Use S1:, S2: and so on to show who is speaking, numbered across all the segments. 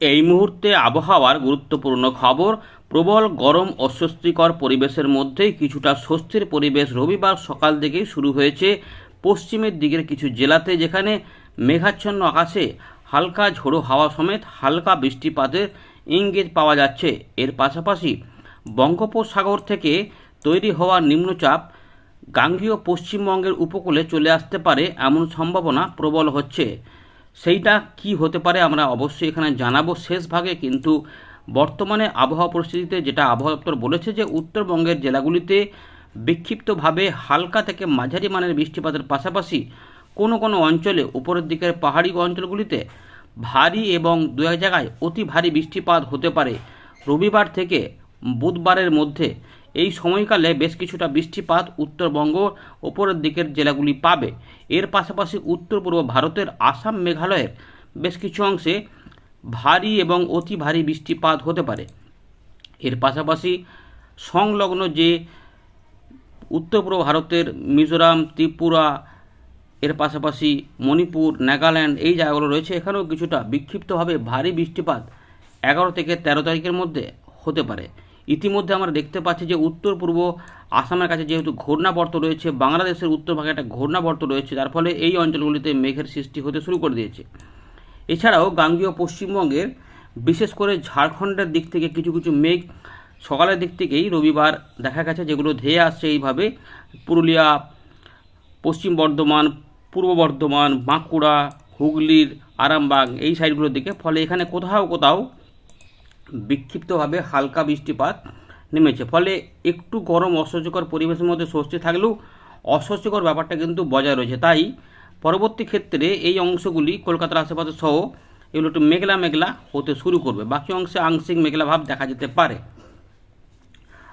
S1: এই মুহূর্তে আবহাওয়ার গুরুত্বপূর্ণ খবর, প্রবল গরম অস্বস্তিকর পরিবেশের মধ্যেই কিছুটা স্বস্তির পরিবেশ রবিবার সকাল থেকেই শুরু হয়েছে। পশ্চিমের দিকের কিছু জেলাতে যেখানে মেঘাচ্ছন্ন আকাশে হালকা ঝোড়ো হাওয়া সমেত হালকা বৃষ্টিপাতের ইঙ্গিত পাওয়া যাচ্ছে। এর পাশাপাশি বঙ্গোপসাগর থেকে তৈরি হওয়া নিম্নচাপ গাঙ্গীয় পশ্চিমবঙ্গের উপকূলে চলে আসতে পারে এমন সম্ভাবনা প্রবল হচ্ছে। সেইটা কি হতে পারে আমরা অবশ্যই এখানে জানাব শেষ ভাগে, কিন্তু বর্তমানে আবহাওয়া পরিস্থিতিতে যেটা আবহাওয়া দপ্তর বলেছে যে উত্তরবঙ্গের জেলাগুলিতে বিক্ষিপ্তভাবে হালকা থেকে মাঝারি মানের বৃষ্টিপাতের পাশাপাশি কোনো কোনো অঞ্চলে উপরের দিকের পাহাড়ি অঞ্চলগুলিতে ভারী এবং দু এক জায়গায় অতি ভারী বৃষ্টিপাত হতে পারে। রবিবার থেকে বুধবারের মধ্যে এই সময়কালে বেশ কিছুটা বৃষ্টিপাত উত্তরবঙ্গ ওপরের দিকের জেলাগুলি পাবে। এর পাশাপাশি উত্তর পূর্ব ভারতের আসাম মেঘালয়ের বেশ কিছু অংশে ভারী এবং অতি ভারী বৃষ্টিপাত হতে পারে। এর পাশাপাশি সংলগ্ন যে উত্তর পূর্ব ভারতের মিজোরাম, ত্রিপুরা, এর পাশাপাশি মণিপুর, নাগাল্যান্ড এই জায়গাগুলো রয়েছে, এখানেও কিছুটা বিক্ষিপ্তভাবে ভারী বৃষ্টিপাত এগারো থেকে তেরো তারিখের মধ্যে হতে পারে। ইতিমধ্যে আমরা দেখতে পাচ্ছি যে উত্তর পূর্ব আসামের কাছে যেহেতু ঘূর্ণাবর্ত রয়েছে, বাংলাদেশের উত্তর ভাগে একটা ঘূর্ণাবর্ত রয়েছে, যার ফলে এই অঞ্চলগুলিতে মেঘের সৃষ্টি হতে শুরু করে দিয়েছে। এছাড়াও গাঙ্গীয় পশ্চিমবঙ্গের বিশেষ করে ঝাড়খণ্ডের দিক থেকে কিছু কিছু মেঘ সকালের দিক থেকেই রবিবার দেখা গেছে, যেগুলো ধেয়ে আসছে এইভাবে। পুরুলিয়া, পশ্চিম বর্ধমান, পূর্ব বর্ধমান, বাঁকুড়া, হুগলির, আরামবাগ এই সাইডগুলোর দিকে। ফলে এখানে কোথাও কোথাও বিক্ষিপ্তভাবে হালকা বৃষ্টিপাত নেমেছে। ফলে একটু গরম অস্বস্তিকর পরিবেশের মধ্যে স্বস্তি থাকলেও অস্বস্তিকর ব্যাপারটা কিন্তু বজায় রয়েছে। তাই পরবর্তী ক্ষেত্রে এই অংশগুলি কলকাতার আশেপাশে সহ এগুলো একটু মেঘলা মেঘলা হতে শুরু করবে। বাকি অংশে আংশিক মেঘলা ভাব দেখা যেতে পারে।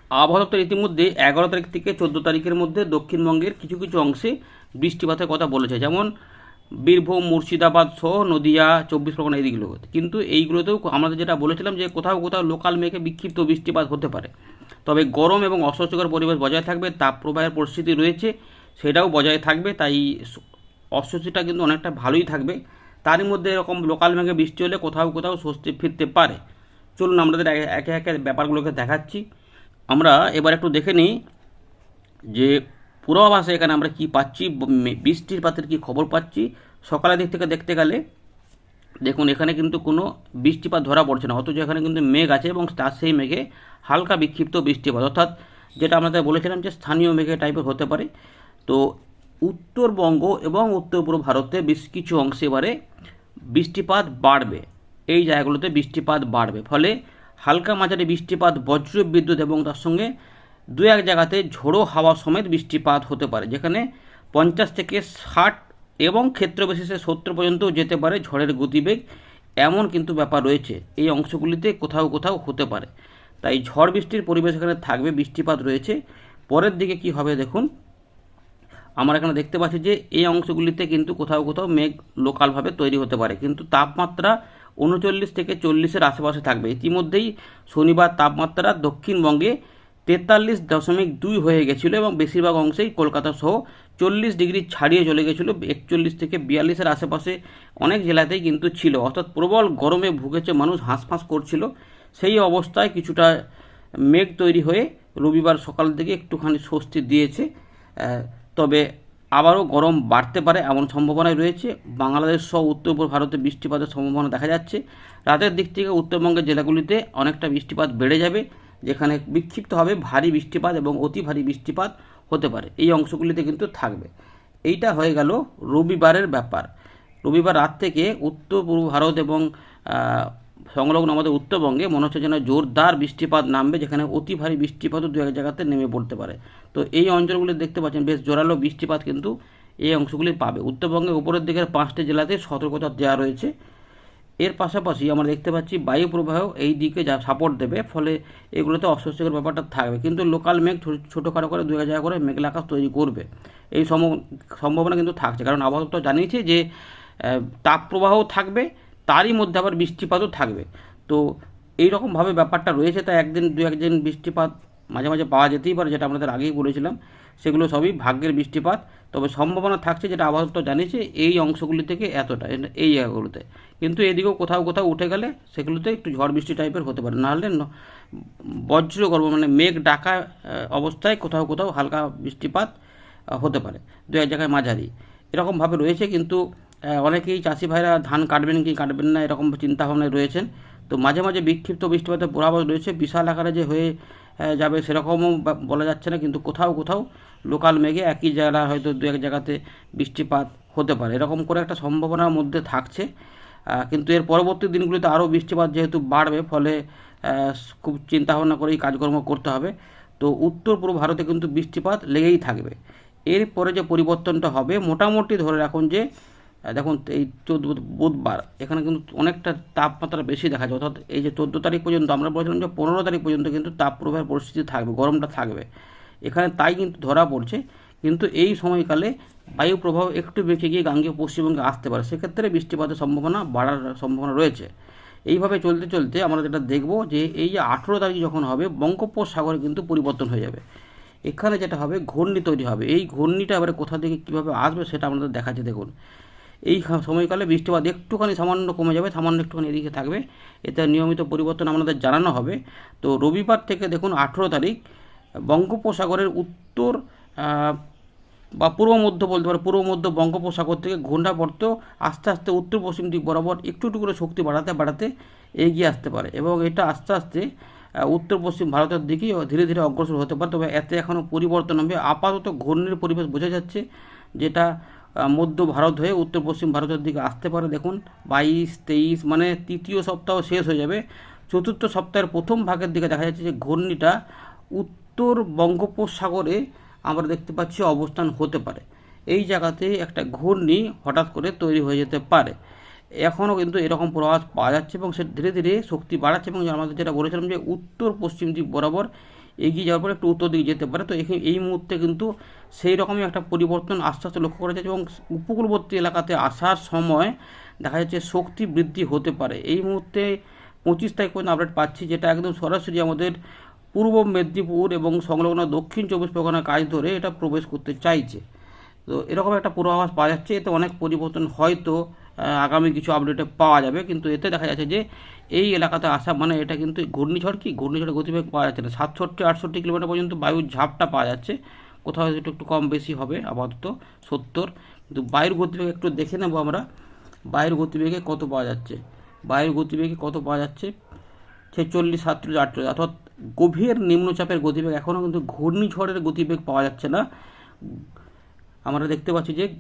S1: আবহাওয়া ইতিমধ্যে এগারো তারিখ থেকে চোদ্দ তারিখের মধ্যে দক্ষিণবঙ্গের কিছু কিছু অংশে বৃষ্টিপাতের কথা বলেছে। যেমন বীরভূম, মুর্শিদাবাদ সহ নদিয়া, চব্বিশ পরগনা এই দিকগুলোতে কিন্তু এইগুলোতেও আমাদের যেটা বলেছিলাম যে কোথাও কোথাও লোকাল মেঘে বিক্ষিপ্ত বৃষ্টিপাত হতে পারে। তবে গরম এবং অস্বস্তিকর পরিবেশ বজায় থাকবে, তাপপ্রবাহের পরিস্থিতি রয়েছে, সেটাও বজায় থাকবে, তাই অস্বস্তিটা কিন্তু অনেকটা ভালোই থাকবে। তারই মধ্যে এরকম লোকাল মেঘে বৃষ্টি হলে কোথাও কোথাও স্বস্তি ফিরতে পারে। চলুন আমাদের একে একে ব্যাপারগুলোকে দেখাচ্ছি। আমরা এবার একটু দেখে নিই যে পূর্বাভাসে এখানে আমরা কি পাচ্ছি? বৃষ্টির পাতের কি খবর পাচ্ছি? সকালের দিক থেকে দেখতে গেলে, দেখুন এখানে কিন্তু কোনো বৃষ্টিপাত ধরা পড়ছে না। অথচ এখানে কিন্তু মেঘ আছে এবং তার সেই মেঘে হালকা বিক্ষিপ্ত বৃষ্টিপাত। অর্থাৎ যেটা আমরা বলেছিলাম যে স্থানীয় মেঘে টাইপের হতে পারে। তো উত্তরবঙ্গ এবং উত্তর পূর্ব ভারতে বেশ কিছু অংশে এবারে বৃষ্টিপাত বাড়বে। এই জায়গাগুলোতে বৃষ্টিপাত বাড়বে। ফলে হালকা মাঝারি বৃষ্টিপাত, বজ্র বিদ্যুৎ এবং তার সঙ্গে দু এক জায়গাতে ঝোড়ো হাওয়া সমেত বৃষ্টিপাত হতে পারে, যেখানে পঞ্চাশ থেকে ষাট এবং ক্ষেত্রবিশেষে সত্তর পর্যন্তও যেতে পারে ঝড়ের গতিবেগ। এমন কিন্তু ব্যাপার রয়েছে, এই অংশগুলিতে কোথাও কোথাও হতে পারে। তাই ঝড় বৃষ্টির পরিবেশ এখানে থাকবে, বৃষ্টিপাত রয়েছে। পরের দিকে কি হবে দেখুন, আমরা এখানে দেখতে পাচ্ছি যে এই অংশগুলিতে কিন্তু কোথাও কোথাও মেঘ লোকালভাবে তৈরি হতে পারে, কিন্তু তাপমাত্রা উনচল্লিশ থেকে চল্লিশের আশেপাশে থাকবে। ইতিমধ্যেই শনিবার তাপমাত্রা দক্ষিণবঙ্গে তেতাল্লিশ দশমিক দুই হয়ে গেছিল এবং বেশিরভাগ অংশেই কলকাতা সহ চল্লিশ ডিগ্রি ছাড়িয়ে চলে গেছিল। একচল্লিশ থেকে বিয়াল্লিশের আশেপাশে অনেক জেলাতেই কিন্তু ছিল। অর্থাৎ প্রবল গরমে ভুগেছে মানুষ, হাঁসফাঁস করছিল। সেই অবস্থায় কিছুটা মেঘ তৈরি হয়ে রবিবার সকাল থেকে একটুখানি স্বস্তি দিয়েছে। তবে আবারও গরম বাড়তে পারে এমন সম্ভাবনাই রয়েছে। বাংলাদেশ সহ উত্তর পূর্ব ভারতে বৃষ্টিপাতের সম্ভাবনা দেখা যাচ্ছে। রাতের দিক থেকে উত্তরবঙ্গের জেলাগুলিতে অনেকটা বৃষ্টিপাত বেড়ে যাবে। যেখানে বিক্ষিপ্তভাবে ভারী বৃষ্টিপাত এবং অতি ভারী বৃষ্টিপাত হতে পারে। এই অংশগুলিতে কিন্তু থাকবে। এইটা হয়ে গেল রবিবারের ব্যাপার। রবিবার রাত থেকে উত্তর পূর্ব ভারত এবং সংলগ্ন আমাদের উত্তরবঙ্গে মনে হচ্ছে যেন জোরদার বৃষ্টিপাত নামবে, যেখানে অতি ভারী বৃষ্টিপাতও দু এক জায়গাতে নেমে পড়তে পারে। তো এই অঞ্চলগুলি দেখতে পাচ্ছেন বেশ জোরালো বৃষ্টিপাত কিন্তু এই অংশগুলি পাবে। উত্তরবঙ্গের উপরের দিকের পাঁচটি জেলাতে সতর্কতা দেওয়া রয়েছে। এর পাশাপাশি আমরা দেখতে পাচ্ছি বায়ু প্রবাহ এই দিকে যা সাপোর্ট দেবে ফলে এগুলোতে অস্বস্তিকর ব্যাপারটা থাকবে। কিন্তু লোকাল মেঘ ছো- ছোটোখাটো করে দু জায়গা করে মেঘলা আকাশ তৈরি করবে। এই সম্ভ- সম্ভাবনা কিন্তু থাকছে। কারণ আবহাওয়া দপ্তর জানিয়েছে যে আহ, তাপপ্রবাহও থাকবে তারই মধ্যে আবার বৃষ্টিপাতও থাকবে। তো এইরকমভাবে ব্যাপারটা রয়েছে। তাই একদিন দু একদিন বৃষ্টিপাত মাঝে মাঝে পাওয়া যেতেই পারে, যেটা আমাদের আগেই বলেছিলাম। সেগুলো সবই ভাগ্যের বৃষ্টিপাত। তবে সম্ভাবনা থাকছে যেটা আবহাওয়া দপ্তর জানিয়েছে, এই অংশগুলি থেকে এতটা এই জায়গাগুলোতে। কিন্তু এদিকেও কোথাও কোথাও উঠে গেলে সেগুলোতে একটু ঝড় বৃষ্টি টাইপের হতে পারে। নাহলে বজ্র গর্ভ মানে মেঘ ডাকা অবস্থায় কোথাও কোথাও হালকা বৃষ্টিপাত হতে পারে। দু এক জায়গায় মাঝারি। এরকমভাবে রয়েছে কিন্তু অনেকেই চাষি ভাইরা ধান কাটবেন কি কাটবেন না, এরকম চিন্তাভাবনায় রয়েছেন। তো মাঝে মাঝে বিক্ষিপ্ত বৃষ্টিপাতের প্রভাব রয়েছে। বিশাল আকারে যে হয়ে যাবে সেরকমও বলা যাচ্ছে না, কিন্তু কোথাও কোথাও লোকাল মেঘে একই জায়গায় হয়তো দু এক জায়গাতে বৃষ্টিপাত হতে পারে। এরকম করে একটা সম্ভাবনার মধ্যে থাকছে। কিন্তু এর পরবর্তী দিনগুলিতে আরও বৃষ্টিপাত যেহেতু বাড়বে, ফলে খুব চিন্তাভাবনা করেই কাজকর্ম করতে হবে। তো উত্তর পূর্ব ভারতে কিন্তু বৃষ্টিপাত লেগেই থাকবে। এরপরে যে পরিবর্তনটা হবে, মোটামুটি ধরে রাখুন যে দেখুন, এই চোদ্দ বুধবার এখানে কিন্তু অনেকটা তাপমাত্রা বেশি দেখা যায়। অর্থাৎ এই যে চোদ্দ তারিখ পর্যন্ত আমরা বলছিলাম যে পনেরো তারিখ পর্যন্ত কিন্তু তাপপ্রবাহের পরিস্থিতি থাকবে, গরমটা থাকবে। এখানে তাই কিন্তু ধরা পড়ছে, কিন্তু এই সময়কালে বায়ু প্রবাহ একটু বেঁকে গিয়ে গাঙ্গীয় পশ্চিমবঙ্গে আসতে পারে। সেক্ষেত্রে বৃষ্টিপাতের সম্ভাবনা বাড়ার সম্ভাবনা রয়েছে। এইভাবে চলতে চলতে আমরা যেটা দেখব যে এই যে আঠেরো তারিখ যখন হবে, বঙ্গোপসাগরে কিন্তু পরিবর্তন হয়ে যাবে। এখানে যেটা হবে, ঘূর্ণি তৈরি হবে। এই ঘূর্ণিটা এবারে কোথা থেকে কীভাবে আসবে সেটা আমাদের দেখাচ্ছে। দেখুন এই সময়কালে বৃষ্টিপাত একটুখানি সামান্য কমে যাবে, সামান্য একটুখানি এদিকে থাকবে। এতে নিয়মিত পরিবর্তন আমাদের জানানো হবে। তো রবিবার থেকে দেখুন আঠেরো তারিখ, বঙ্গোপসাগরের উত্তর বা পূর্ব মধ্য বলতে পারে, পূর্ব মধ্য বঙ্গোপসাগর থেকে ঘূর্ণাবর্ত আস্তে আস্তে উত্তর পশ্চিম দিক বরাবর একটু একটু করে শক্তি বাড়াতে বাড়াতে এগিয়ে আসতে পারে এবং এটা আস্তে আস্তে উত্তর পশ্চিম ভারতের দিকেই ধীরে ধীরে অগ্রসর হতে পারে। তবে এতে এখনও পরিবর্তন হবে। আপাতত ঘূর্ণির পরিবেশ বোঝা যাচ্ছে যেটা মধ্য ভারত হয়ে উত্তর পশ্চিম ভারতের দিকে আসতে পারে। দেখুন, বাইশ, তেইশ মানে তৃতীয় সপ্তাহ শেষ হয়ে যাবে। চতুর্থ সপ্তাহের প্রথম ভাগের দিকে দেখা যাচ্ছে যে ঘূর্ণিটা উত্তর বঙ্গোপসাগরে আমরা দেখতে পাচ্ছি অবস্থান হতে পারে। এই জায়গাতে একটা ঘূর্ণি হঠাৎ করে তৈরি হয়ে যেতে পারে। এখনও কিন্তু এরকম প্রভাব পাওয়া যাচ্ছে এবং সে ধীরে ধীরে শক্তি বাড়াচ্ছে এবং আমাদের যেটা বলেছিলাম যে উত্তর পশ্চিম দিক বরাবর এগিয়ে যাওয়ার পরে একটু উত্তর দিকে যেতে পারে। তো এই মুহূর্তে কিন্তু সেই রকমই একটা পরিবর্তন আস্তে আস্তে লক্ষ্য করা যাচ্ছে এবং উপকূলবর্তী এলাকাতে আসার সময় দেখা যাচ্ছে শক্তি বৃদ্ধি হতে পারে। এই মুহূর্তে পঁচিশ তারিখ পর্যন্ত আপডেট পাচ্ছি যেটা একদম সরাসরি আমাদের পূর্ব মেদিনীপুর এবং সংলগ্ন দক্ষিণ চব্বিশ পরগনার কাজ ধরে এটা প্রবেশ করতে চাইছে। তো এরকম একটা পূর্বাভাস পাওয়া যাচ্ছে। এতে অনেক পরিবর্তন হয়তো আগামী কিছু আপডেটে পাওয়া যাবে। কিন্তু এতে দেখা যাচ্ছে যে এই এলাকাতে আসা মানে এটা কিন্তু ঘূর্ণিঝড় কি? ঘূর্ণিঝড়ের গতিবেগ পাওয়া যাচ্ছে না। সাতষট্টি, আটষট্টি কিলোমিটার পর্যন্ত বায়ুর ঝাপটা পাওয়া যাচ্ছে। কোথাও একটু একটু কম বেশি হবে, আপাতত সত্তর। কিন্তু বায়ুর গতিবেগ একটু দেখে নেব আমরা। বায়ুর গতিবেগে কত পাওয়া যাচ্ছে? বায়ুর গতিবেগে কত পাওয়া যাচ্ছে? ছেচল্লিশ, সাতচল্লিশ, আটচল্লিশ। অর্থাৎ গভীর নিম্নচাপের গতিবেগ এখনও কিন্তু ঘূর্ণিঝড়ের গতিবেগ পাওয়া যাচ্ছে না। আমরা দেখতে পাচ্ছি যে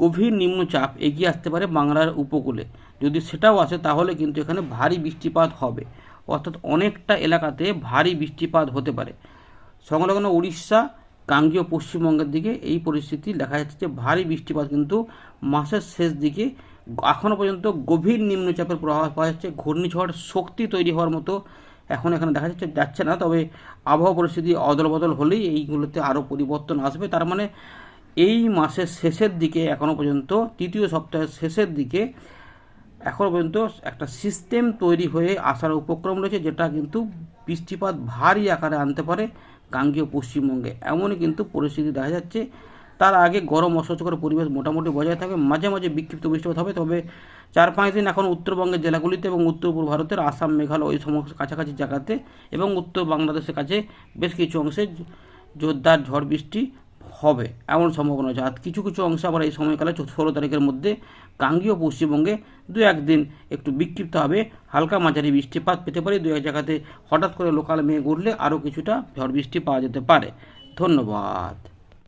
S1: গভীর নিম্নচাপ এগিয়ে আসতে পারে বাংলার উপকূলে। যদি সেটাও আসে, তাহলে কিন্তু এখানে ভারী বৃষ্টিপাত হবে। অর্থাৎ অনেকটা এলাকাতে ভারী বৃষ্টিপাত হতে পারে। সংলগ্ন উড়িষ্যা, গাঙ্গীয় পশ্চিমবঙ্গের দিকে এই পরিস্থিতি দেখা যাচ্ছে যে ভারী বৃষ্টিপাত কিন্তু মাসের শেষ দিকে এখনও পর্যন্ত গভীর নিম্নচাপের প্রভাব পাওয়া যাচ্ছে। ঘূর্ণিঝড় শক্তি তৈরি হওয়ার মতো এখন এখানে দেখা যাচ্ছে যাচ্ছে না। তবে আবহাওয়া পরিস্থিতি অদল বদল হলেই এইগুলোতে আরও পরিবর্তন আসবে। তার মানে এই মাসের শেষের দিকে এখনও পর্যন্ত, তৃতীয় সপ্তাহের শেষের দিকে এখনও পর্যন্ত একটা সিস্টেম তৈরি হয়ে আসার উপক্রম রয়েছে, যেটা কিন্তু বৃষ্টিপাত ভারী আকারে আনতে পারে গাঙ্গীয় পশ্চিমবঙ্গে। এমনই কিন্তু পরিস্থিতি দেখা যাচ্ছে। তার আগে গরম অস্বস্তিকর পরিবেশ মোটামুটি বজায় থাকবে। মাঝে মাঝে বিক্ষিপ্ত বৃষ্টিপাত হবে, তবে চার পাঁচ দিন এখন উত্তরবঙ্গের জেলাগুলিতে এবং উত্তর পূর্ব ভারতের আসাম, মেঘালয় ওই সমস্ত কাছাকাছি জায়গাতে এবং উত্তর বাংলাদেশের কাছে বেশ কিছু অংশে জোরদার ঝড় বৃষ্টি হবে, এমন সম্ভাবনা আছে। আর কিছু কিছু অংশে আবার এই সময়কালে ষোলো তারিখের মধ্যে গাঙ্গীয় পশ্চিমবঙ্গে দু একদিন একটু বিক্ষিপ্ত হবে। হালকা মাঝারি বৃষ্টিপাত পেতে পারে। দু এক জায়গাতে হঠাৎ করে লোকাল মেয়ে ঘুরলে আরও কিছুটা ঝড় বৃষ্টি পাওয়া যেতে পারে। ধন্যবাদ।